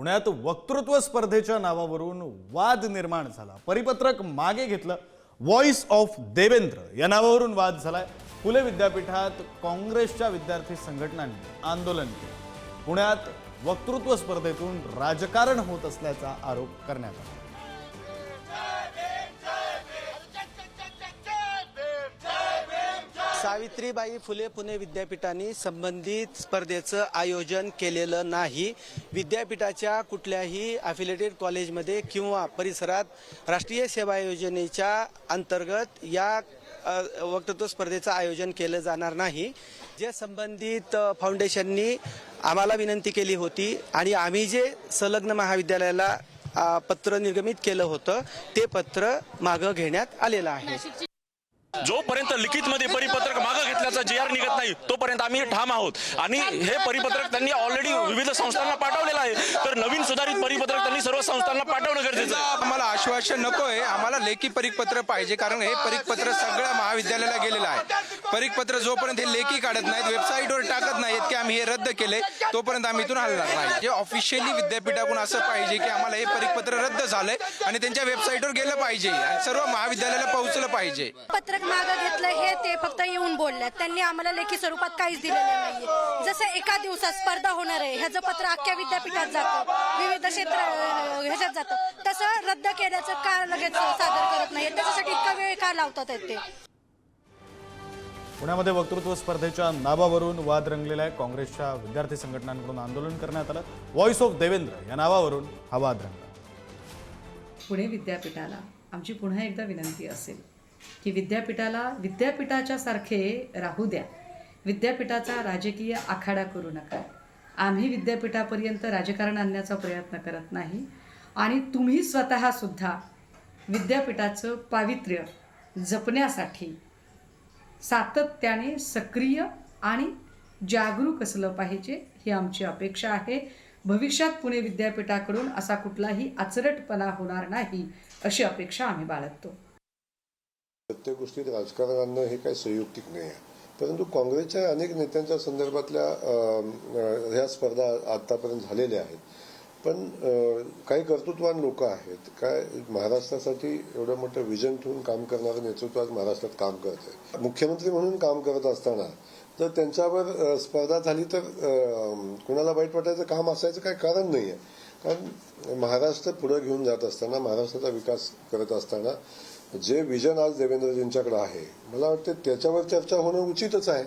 पुण्यात वक्तृत्व स्पर्धेच्या नावावरून वाद निर्माण झाला. परिपत्रक मागे घेतलं. व्हॉइस ऑफ देवेंद्र या नावावरून वाद झालाय. फुले विद्यापीठात काँग्रेसच्या विद्यार्थी संघटनांनी आंदोलन केलं. पुण्यात वक्तृत्व स्पर्धेतून राजकारण होत असल्याचा आरोप करण्यात आला. सावित्रीबाई फुले पुणे विद्यापीठाने संबंधित स्पर्धेचं आयोजन केलेलं नाही. विद्यापीठाच्या कुठल्याही अफिलेटेड कॉलेजमध्ये किंवा परिसरात राष्ट्रीय सेवा योजनेच्या अंतर्गत या वक्तृत्व स्पर्धेचं आयोजन केलं जाणार नाही. जे संबंधित फाउंडेशननी आम्हाला विनंती केली होती आणि आम्ही जे संलग्न महाविद्यालयाला पत्र निर्गमित केलं होतं ते पत्र मागं घेण्यात आलेलं आहे. जोपर्यंत लिखित मध्ये परिपत्रक मागं घेतल्याचा जे आर निघत नाही तोपर्यंत आम्ही ठाम आहोत. आणि हे परिपत्रक त्यांनी ऑलरेडी विविध संस्थांना पाठवलेलं आहे. तर नवीन सुधारित परिपत्रक त्यांनी सर्व संस्थांना पाठवणं गरजेचं आम्हाला आश्वासन नको आहे आम्हाला लेखी परिपत्र पाहिजे कारण हे परिपत्र सगळ्या महाविद्यालयाला गेलेलं आहे. परीक्षपत्र जोपर्यंत हे लेखी काढत नाहीत वेबसाईटवर टाकत नाहीत की आम्ही हे रद्द केले तोपर्यंत आम्ही इथून हलणार नाही. जे ऑफिशियली विद्यापीठाकडून असं पाहिजे की आम्हाला हे परीक्षपत्र रद्द झालंय आणि त्यांच्या वेबसाईटवर गेलं पाहिजे आणि सर्व महाविद्यालयाला पोहोचलं पाहिजे. पत्रक मागं घेतलं हे ते फक्त येऊन बोलल्यात. त्यांनी आम्हाला लेखी स्वरूपात काहीच दिलेलं नाही. जसं एका दिवसात स्पर्धा होणार आहे ह्याचं पत्र अख्ख्या विद्यापीठात जातं. विविध क्षेत्र ह्याच्यात जातं. तसं रद्द केल्याचं का लगेच सादर करत नाही त्याच्यासाठी इतका वेळ का लावतात ते? पुण्यामध्ये वक्तृत्व स्पर्धेच्या नावावरून वाद रंगलेला आहे. काँग्रेसच्या विद्यार्थी संघटनांकडून आंदोलन करण्यात आलं. व्हॉइस ऑफ देवेंद्र या नावावरून हा वाद रंगला. पुणे विद्यापीठाला आमची पुन्हा एकदा विनंती असेल की विद्यापीठाला विद्यापीठाच्या सारखे राहू द्या. विद्यापीठाचा राजकीय आखाडा करू नका. आम्ही विद्यापीठापर्यंत राजकारण आणण्याचा प्रयत्न करत नाही आणि तुम्ही स्वतःसुद्धा विद्यापीठाचं पावित्र्य जपण्यासाठी सातत्याने सक्रिय आणि जागरूक असलं पाहिजे ही आमची अपेक्षा आहे. भविष्यात पुणे विद्यापीठाकडून असा कुठलाही आचरटपणा होणार नाही अशी अपेक्षा आम्ही बाळगतो. प्रत्येक गोष्टीत राजकारण आणणं हे काही संयुक्तिक नाही आहे. परंतु काँग्रेसच्या अनेक नेत्यांच्या संदर्भातल्या ह्या स्पर्धा आतापर्यंत झालेल्या आहेत. पण काही कर्तृत्वान लोक आहेत. काय महाराष्ट्रासाठी एवढं मोठं विजन ठेवून काम करणारं नेतृत्व आज महाराष्ट्रात काम करत आहे. मुख्यमंत्री म्हणून काम करत असताना तर त्यांच्यावर स्पर्धा झाली तर कुणाला वाईट वाटायचं काम असायचं काही कारण नाही आहे कारण महाराष्ट्र पुढे घेऊन जात असताना महाराष्ट्राचा विकास करत असताना जे विजन आज देवेंद्रजींच्याकडे आहे मला वाटतं त्याच्यावर चर्चा होणं उचितच आहे.